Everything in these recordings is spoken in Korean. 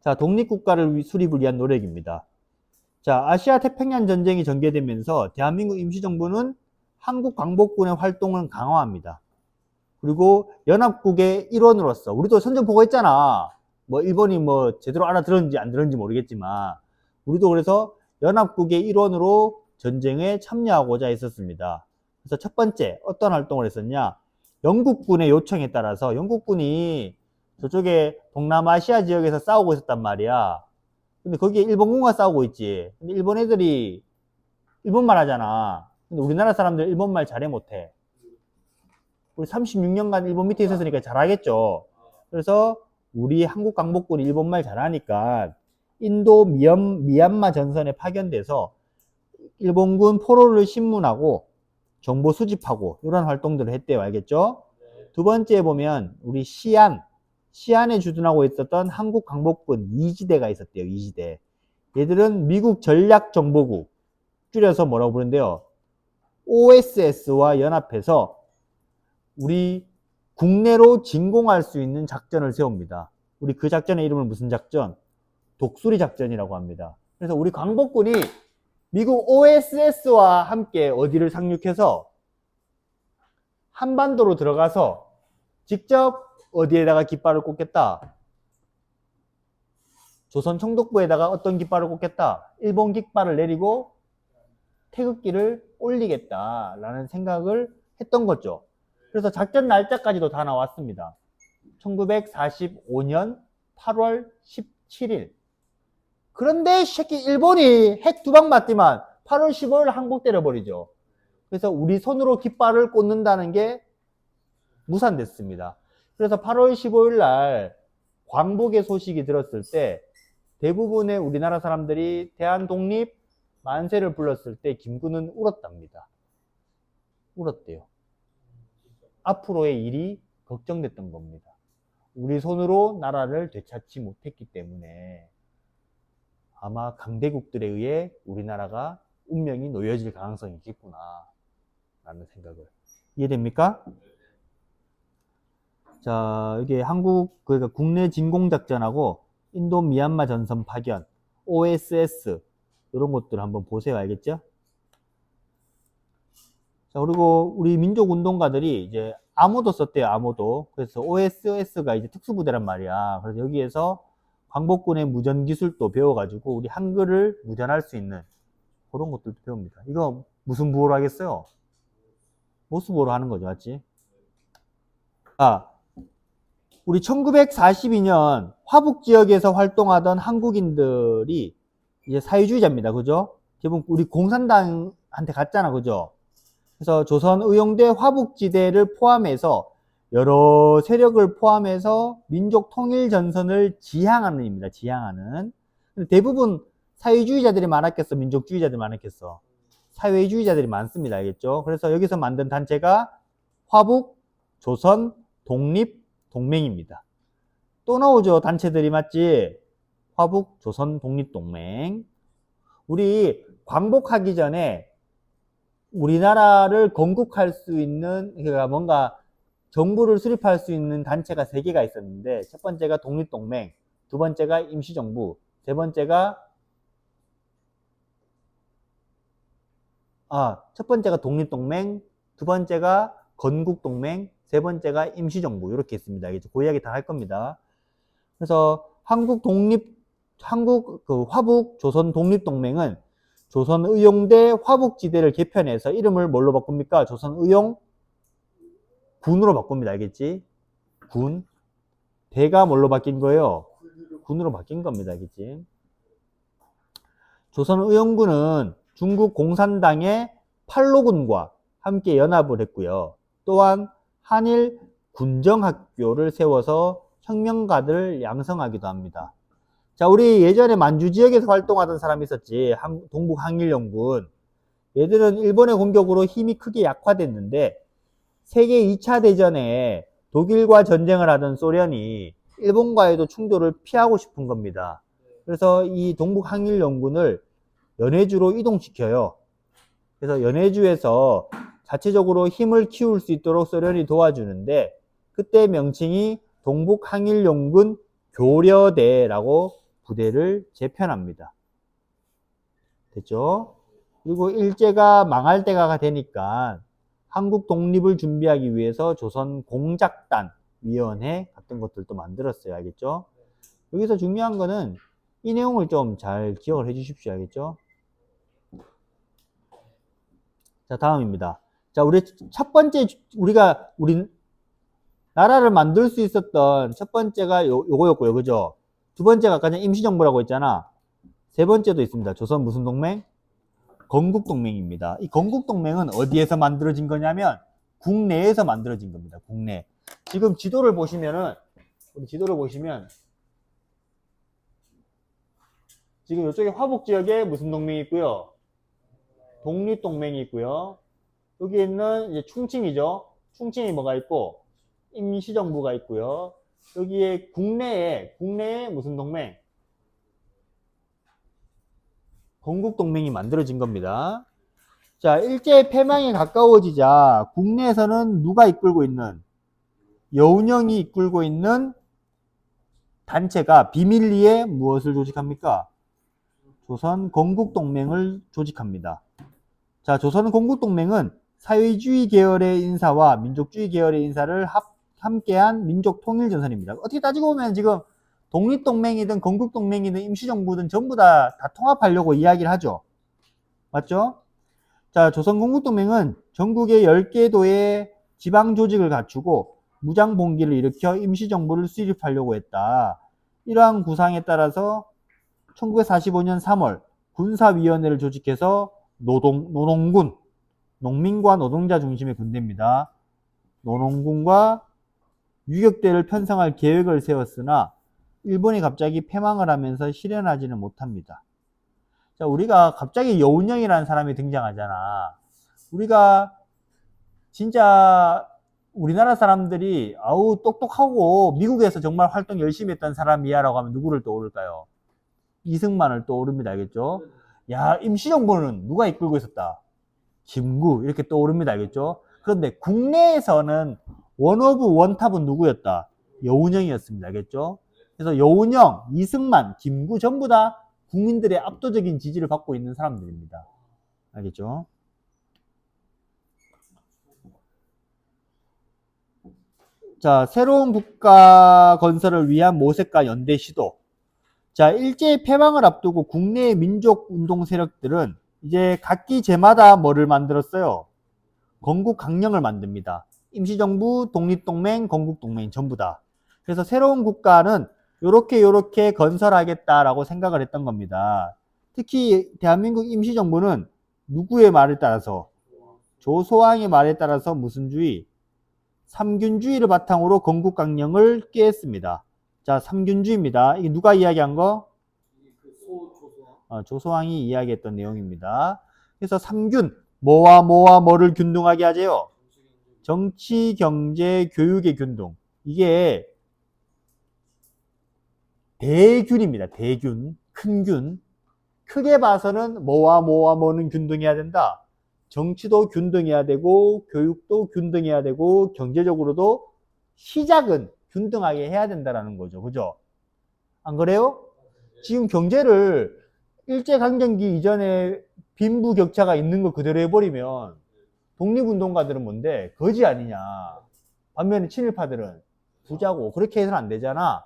자, 독립국가를 위- 수립을 위한 노력입니다. 자, 아시아 태평양 전쟁이 전개되면서 대한민국 임시정부는 한국 광복군의 활동을 강화합니다. 그리고 연합국의 일원으로서 우리도 선전 보고했잖아. 뭐 일본이 뭐 제대로 알아들었는지 안 들었는지 모르겠지만 우리도 그래서 연합국의 일원으로 전쟁에 참여하고자 했었습니다. 그래서 첫 번째 어떤 활동을 했었냐? 영국군의 요청에 따라서 영국군이 저쪽에 동남아시아 지역에서 싸우고 있었단 말이야. 근데 거기에 일본군과 싸우고 있지. 근데 일본 애들이 일본말 하잖아. 근데 우리나라 사람들 일본말 잘해 못해. 우리 36년간 일본 밑에 있었으니까 잘하겠죠. 그래서 우리 한국 강복군이 일본말 잘하니까 인도 미얀, 미얀마 전선에 파견돼서 일본군 포로를 신문하고 정보 수집하고 이런 활동들을 했대요. 알겠죠? 두 번째 보면 우리 시안, 시안에 주둔하고 있었던 한국 강복군 이지대가 있었대요. 이지대. 얘들은 미국 전략정보국 줄여서 뭐라고 부른대요? OSS와 연합해서 우리 국내로 진공할 수 있는 작전을 세웁니다. 우리 그 작전의 이름을 무슨 작전? 독수리 작전이라고 합니다. 그래서 우리 광복군이 미국 OSS와 함께 어디를 상륙해서 한반도로 들어가서 직접 어디에다가 깃발을 꽂겠다? 조선 총독부에다가 어떤 깃발을 꽂겠다? 일본 깃발을 내리고 태극기를 올리겠다라는 생각을 했던 거죠. 그래서 작전 날짜까지도 다 나왔습니다. 1945년 8월 17일. 그런데 이 새끼 일본이 핵 두 방 맞지만 8월 15일 항복 때려버리죠. 그래서 우리 손으로 깃발을 꽂는다는 게 무산됐습니다. 그래서 8월 15일 날 광복의 소식이 들었을 때 대부분의 우리나라 사람들이 대한 독립 만세를 불렀을 때 김구는 울었답니다. 울었대요. 앞으로의 일이 걱정됐던 겁니다. 우리 손으로 나라를 되찾지 못했기 때문에 아마 강대국들에 의해 우리나라가 운명이 놓여질 가능성이 있겠구나 라는 생각을 이해됩니까? 자 이게 한국 그러니까 국내 진공작전하고 인도 미얀마 전선 파견 OSS 이런 것들 한번 보세요 알겠죠? 자 그리고 우리 민족운동가들이 이제 암호도 썼대요 암호도 그래서 OSS가 이제 특수부대란 말이야 그래서 여기에서 광복군의 무전 기술도 배워가지고 우리 한글을 무전할 수 있는 그런 것들도 배웁니다 이거 무슨 부호로 하겠어요? 모스부호로 하는 거죠 맞지? 아 우리 1942년 화북 지역에서 활동하던 한국인들이 이제 사회주의자입니다 그죠? 대부분 우리 공산당한테 갔잖아 그죠? 그래서 조선 의용대 화북지대를 포함해서 여러 세력을 포함해서 민족 통일 전선을 지향하는 입니다. 지향하는. 대부분 사회주의자들이 많았겠어? 민족주의자들이 많았겠어? 사회주의자들이 많습니다. 알겠죠? 그래서 여기서 만든 단체가 화북 조선 독립 동맹입니다. 또 나오죠. 단체들이 맞지? 화북 조선 독립 동맹. 우리 광복하기 전에 우리나라를 건국할 수 있는 그러니까 뭔가 정부를 수립할 수 있는 단체가 세 개가 있었는데 첫 번째가 독립동맹, 두 번째가 임시정부, 세 번째가 아, 첫 번째가 독립동맹, 두 번째가 건국동맹, 세 번째가 임시정부 이렇게 있습니다. 이제 그 이야기 다 할 겁니다. 그래서 한국 독립 한국 그 화북 조선 독립 동맹은 조선 의용대 화북지대를 개편해서 이름을 뭘로 바꿉니까? 조선 의용 군으로 바꿉니다. 알겠지? 군. 대가 뭘로 바뀐 거예요? 군으로 바뀐 겁니다. 알겠지? 조선 의용군은 중국 공산당의 팔로군과 함께 연합을 했고요. 또한 한일 군정학교를 세워서 혁명가들을 양성하기도 합니다. 자, 우리 예전에 만주 지역에서 활동하던 사람이 있었지. 한- 동북 항일연군. 얘들은 일본의 공격으로 힘이 크게 약화됐는데 세계 2차 대전에 독일과 전쟁을 하던 소련이 일본과의도 충돌을 피하고 싶은 겁니다. 그래서 이 동북 항일연군을 연해주로 이동시켜요. 그래서 연해주에서 자체적으로 힘을 키울 수 있도록 소련이 도와주는데 그때 명칭이 동북 항일연군 교려대라고 부대를 재편합니다. 됐죠? 그리고 일제가 망할 때가 되니까 한국 독립을 준비하기 위해서 조선 공작단 위원회 같은 것들도 만들었어요. 알겠죠? 여기서 중요한 거는 이 내용을 좀 잘 기억을 해 주십시오. 알겠죠? 자, 다음입니다. 자, 우리 첫 번째, 우리가, 우리, 나라를 만들 수 있었던 첫 번째가 요, 요거였고요. 그죠? 두 번째가 아까 임시정부라고 했잖아. 세 번째도 있습니다. 조선 무슨 동맹? 건국동맹입니다. 이 건국동맹은 어디에서 만들어진 거냐면, 국내에서 만들어진 겁니다. 국내. 지금 지도를 보시면은, 우리 지도를 보시면, 지금 이쪽에 화북 지역에 무슨 동맹이 있고요? 독립동맹이 있고요. 여기 있는 이제 충칭이죠. 충칭이 뭐가 있고, 임시정부가 있고요. 여기에 국내에, 국내에 무슨 동맹? 건국 동맹이 만들어진 겁니다. 자, 일제 패망에 가까워지자 국내에서는 누가 이끌고 있는 여운형이 이끌고 있는 단체가 비밀리에 무엇을 조직합니까? 조선 건국동맹을 조직합니다. 자, 조선 건국동맹은 사회주의 계열의 인사와 민족주의 계열의 인사를 합, 함께한 민족 통일전선입니다. 어떻게 따지고 보면 지금 독립동맹이든 건국동맹이든 임시정부든 전부 다, 다 통합하려고 이야기를 하죠. 맞죠? 자, 조선건국동맹은 전국의 10개 도의 지방조직을 갖추고 무장봉기를 일으켜 임시정부를 수립하려고 했다. 이러한 구상에 따라서 1945년 3월 군사위원회를 조직해서 노동, 노농군, 농민과 노동자 중심의 군대입니다. 노농군과 유격대를 편성할 계획을 세웠으나 일본이 갑자기 패망을 하면서 실현하지는 못합니다. 자, 우리가 갑자기 여운형이라는 사람이 등장하잖아. 우리가 진짜 우리나라 사람들이 아우 똑똑하고 미국에서 정말 활동 열심히 했던 사람이야 라고 하면 누구를 떠오를까요? 이승만을 떠오릅니다. 알겠죠? 야, 임시정부는 누가 이끌고 있었다? 김구 이렇게 떠오릅니다. 알겠죠? 그런데 국내에서는 원 오브 원탑은 누구였다? 여운형이었습니다. 알겠죠? 그래서 여운형, 이승만, 김구 전부 다 국민들의 압도적인 지지를 받고 있는 사람들입니다. 알겠죠? 자, 새로운 국가 건설을 위한 모색과 연대 시도. 자, 일제의 패망을 앞두고 국내의 민족 운동 세력들은 이제 각기 제마다 뭐를 만들었어요? 건국 강령을 만듭니다. 임시정부, 독립동맹, 건국동맹 전부 다. 그래서 새로운 국가는 요렇게 요렇게 건설하겠다라고 생각을 했던 겁니다. 특히 대한민국 임시정부는 누구의 말에 따라서 조소왕의 말에 따라서 무슨 주의? 삼균주의를 바탕으로 건국강령을 깼습니다. 자, 삼균주의입니다. 이게 누가 이야기한 거? 어, 조소왕이 이야기했던 내용입니다. 그래서 삼균, 뭐와 뭐와 뭐를 균등하게 하재요? 정치, 경제, 교육의 균등. 이게 대균입니다. 대균, 큰 균. 크게 봐서는 뭐와 뭐와 뭐는 균등해야 된다. 정치도 균등해야 되고, 교육도 균등해야 되고, 경제적으로도 시작은 균등하게 해야 된다라는 거죠. 그죠? 안 그래요? 지금 경제를 일제강점기 이전에 빈부 격차가 있는 거 그대로 해버리면 독립운동가들은 뭔데? 거지 아니냐. 반면에 친일파들은 부자고 그렇게 해서는 안 되잖아.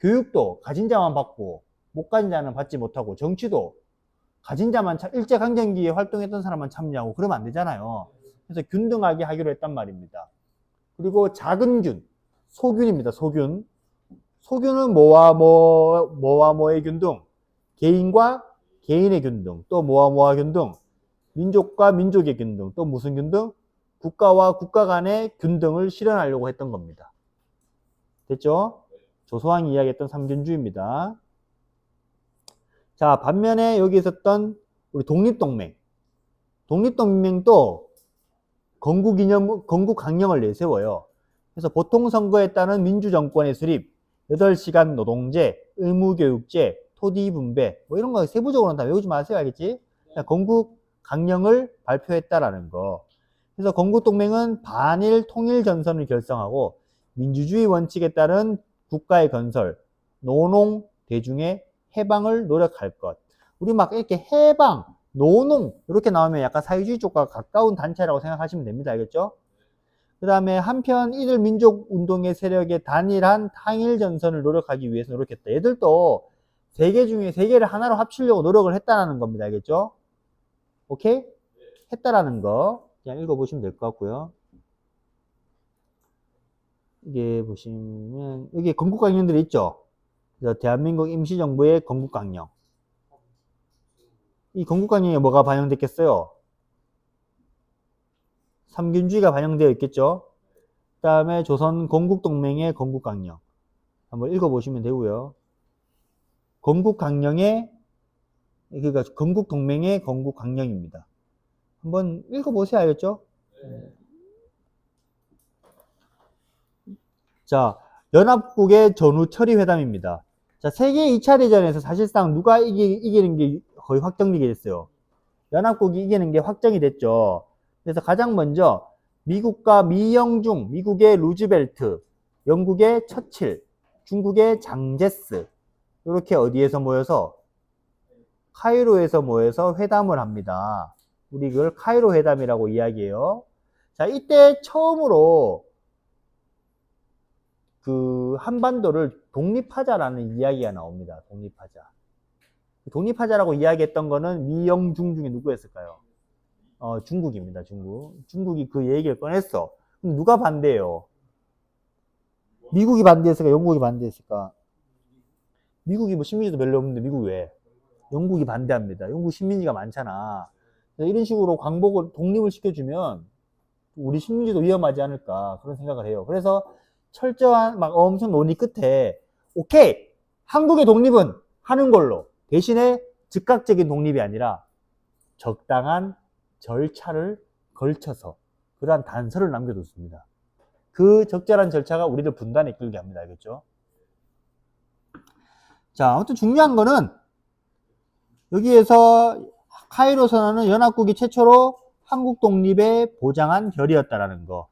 교육도 가진 자만 받고 못 가진 자는 받지 못하고 정치도 가진 자만 참- 일제강점기에 활동했던 사람만 참여하고 그러면 안 되잖아요. 그래서 균등하게 하기로 했단 말입니다. 그리고 작은 균, 소균입니다. 소균. 소균은 뭐와 뭐, 뭐와 뭐의 균등? 개인과 개인의 균등. 또 뭐와 뭐와 균등? 민족과 민족의 균등. 또 무슨 균등? 국가와 국가 간의 균등을 실현하려고 했던 겁니다. 됐죠? 조소왕이 이야기했던 삼균주의입니다. 자, 반면에 여기 있었던 우리 독립동맹. 독립동맹도 건국 이념, 건국 강령을 내세워요. 그래서 보통 선거에 따른 민주정권의 수립, 8시간 노동제, 의무교육제, 토지 분배, 뭐 이런 거 세부적으로는 다 외우지 마세요. 알겠지? 자, 건국 강령을 발표했다라는 거. 그래서 건국동맹은 반일 통일 전선을 결성하고 민주주의 원칙에 따른 국가의 건설, 노농, 대중의 해방을 노력할 것. 우리 막 이렇게 해방, 노농 이렇게 나오면 약간 사회주의 쪽과 가까운 단체라고 생각하시면 됩니다. 알겠죠? 그 다음에 한편 이들 민족 운동의 세력의 단일한 항일 전선을 노력하기 위해서 노력했다. 얘들도 세 개 중에 세 개를 하나로 합치려고 노력을 했다라는 겁니다. 알겠죠? 오케이? 했다라는 거 그냥 읽어보시면 될 것 같고요. 이게 보시면 여기 건국 강령들이 있죠. 그래서 대한민국 임시정부의 건국 강령. 이 건국 강령에 뭐가 반영됐겠어요? 삼균주의가 반영되어 있겠죠. 그 다음에 조선 건국동맹의 건국강령. 한번 읽어보시면 되고요. 건국 강령의, 그러니까 건국 동맹의 건국 강령입니다. 한번 읽어보세요. 알겠죠? 자, 연합국의 전후 처리 회담입니다. 자, 세계 2차 대전에서 사실상 누가 이기, 이기는 게 거의 확정되게 됐어요. 연합국이 이기는 게 확정이 됐죠. 그래서 가장 먼저 미국과 미영중, 미국의 루즈벨트, 영국의 처칠, 중국의 장제스 이렇게 어디에서 모여서 카이로에서 모여서 회담을 합니다. 우리 그걸 카이로 회담이라고 이야기해요. 자, 이때 처음으로 그 한반도를 독립하자라는 이야기가 나옵니다. 독립하자. 독립하자라고 이야기했던 거는 미영중 중에 누구였을까요? 어, 중국입니다. 중국. 중국이 그 얘기를 꺼냈어. 그럼 누가 반대해요? 미국이 반대했을까? 영국이 반대했을까? 미국이 뭐 식민지도 별로 없는데 미국 왜? 영국이 반대합니다. 영국 식민지가 많잖아. 이런 식으로 광복을 독립을 시켜주면 우리 식민지도 위험하지 않을까 그런 생각을 해요. 그래서 철저한 막 엄청 논의 끝에 오케이 한국의 독립은 하는 걸로 대신에 즉각적인 독립이 아니라 적당한 절차를 걸쳐서 그러한 단서를 남겨뒀습니다. 그 적절한 절차가 우리를 분단에 이끌게 합니다. 알겠죠? 자, 아무튼 중요한 거는 여기에서 카이로 선언은 연합국이 최초로 한국 독립에 보장한 결의였다라는 거.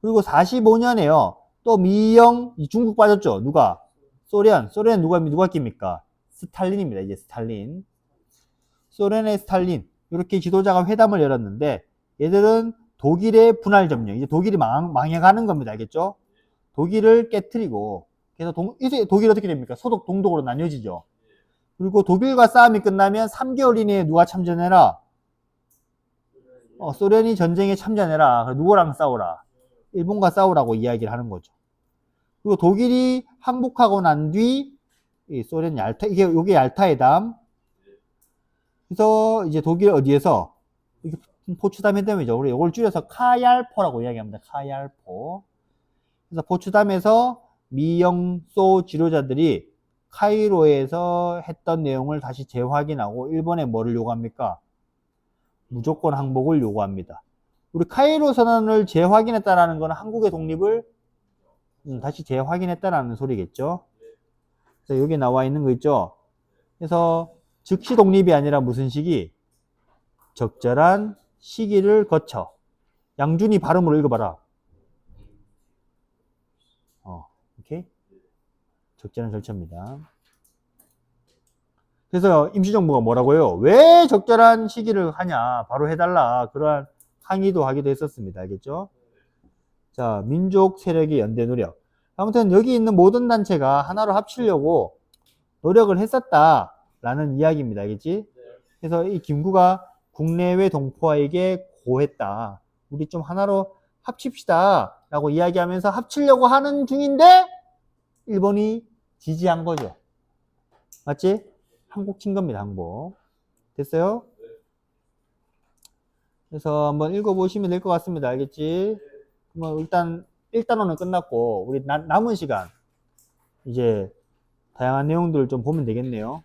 그리고 45년에요. 또 미영, 이 중국 빠졌죠? 누가? 소련. 소련 누가, 누가 낍니까? 스탈린입니다. 이제 스탈린. 소련의 스탈린. 이렇게 지도자가 회담을 열었는데 얘들은 독일의 분할 점령. 이제 독일이 망, 망해가는 겁니다. 알겠죠? 독일을 깨뜨리고 그래서 동, 이제 독일 어떻게 됩니까? 소독 동독으로 나뉘어지죠. 그리고 독일과 싸움이 끝나면 3개월 이내에 누가 참전해라? 어, 소련이 전쟁에 참전해라. 누구랑 싸우라? 일본과 싸우라고 이야기를 하는 거죠. 그리고 독일이 항복하고 난 뒤, 이 소련 얄타, 이게, 요게 얄타회담. 그래서 이제 독일 어디에서, 이게 포츠담 회담이죠. 우리 이걸 줄여서 카얄포라고 이야기합니다. 카얄포. 그래서 포츠담에서 미영소 지도자들이 카이로에서 했던 내용을 다시 재확인하고 일본에 뭐를 요구합니까? 무조건 항복을 요구합니다. 우리 카이로 선언을 재확인했다라는 것은 한국의 독립을 음, 다시 재확인했다라는 소리겠죠. 그래서 여기 나와 있는 거 있죠. 그래서 즉시 독립이 아니라 무슨 시기? 적절한 시기를 거쳐. 양준이 발음으로 읽어봐라. 어, 오케이? 적절한 절차입니다. 그래서 임시정부가 뭐라고요? 왜 적절한 시기를 하냐? 바로 해달라. 그러한 항의도 하기도 했었습니다. 알겠죠? 자, 민족 세력의 연대 노력. 아무튼 여기 있는 모든 단체가 하나로 합치려고 노력을 했었다라는 이야기입니다. 알겠지? 그래서 이 김구가 국내외 동포에게 고했다. 우리 좀 하나로 합칩시다. 라고 이야기하면서 합치려고 하는 중인데 일본이 지지한 거죠. 맞지? 항복 친 겁니다. 항복. 됐어요? 그래서 한번 읽어보시면 될 것 같습니다. 알겠지? 뭐 일단 1단원은 끝났고 우리 나- 남은 시간 이제 다양한 내용들을 좀 보면 되겠네요.